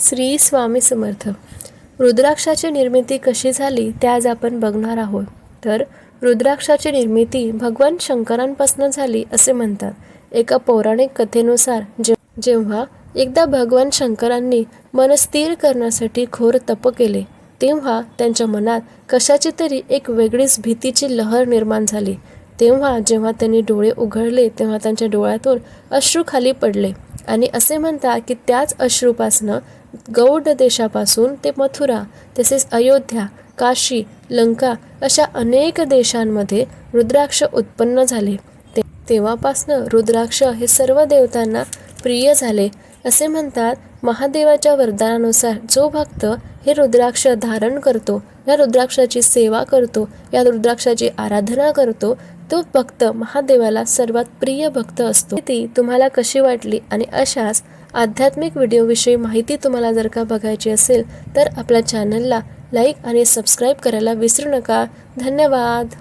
श्री स्वामी समर्थ. रुद्राक्षाची निर्मिती कशी झाली ते आज आपण बघणार आहोत. तर रुद्राक्षाची निर्मिती भगवान शंकरांपासून झाली असे म्हणतात. एका पौराणिक कथेनुसार जे जेव्हा एकदा भगवान शंकरांनी मन स्थिर करण्यासाठी घोर तप केले तेव्हा त्यांच्या मनात कशाची तरी एक वेगळीच भीतीची लहर निर्माण झाली. तेव्हा जेव्हा त्यांनी डोळे उघडले तेव्हा त्यांच्या डोळ्यातून अश्रू खाली पडले. आणि असे म्हणतात की त्याच अश्रूपासनं गौड देशापासून ते मथुरा तसेच अयोध्या काशी लंका अशा अनेक देशांमध्ये रुद्राक्ष उत्पन्न झाले. ते तेव्हापासनं रुद्राक्ष हे सर्व देवतांना प्रिय झाले असे म्हणतात महादेवाच्या वरदानानुसार जो भक्त हे रुद्राक्ष धारण करतो या रुद्राक्षाची सेवा करतो या रुद्राक्षाची आराधना करतो तो भक्त महादेवाला सर्वात प्रिय भक्त असतो. ती तुम्हाला कशी वाटली आणि अशाच आध्यात्मिक व्हिडिओविषयी माहिती तुम्हाला जर का बघायची असेल तर आपल्या चॅनलला लाईक आणि सबस्क्राईब करायला विसरू नका. धन्यवाद.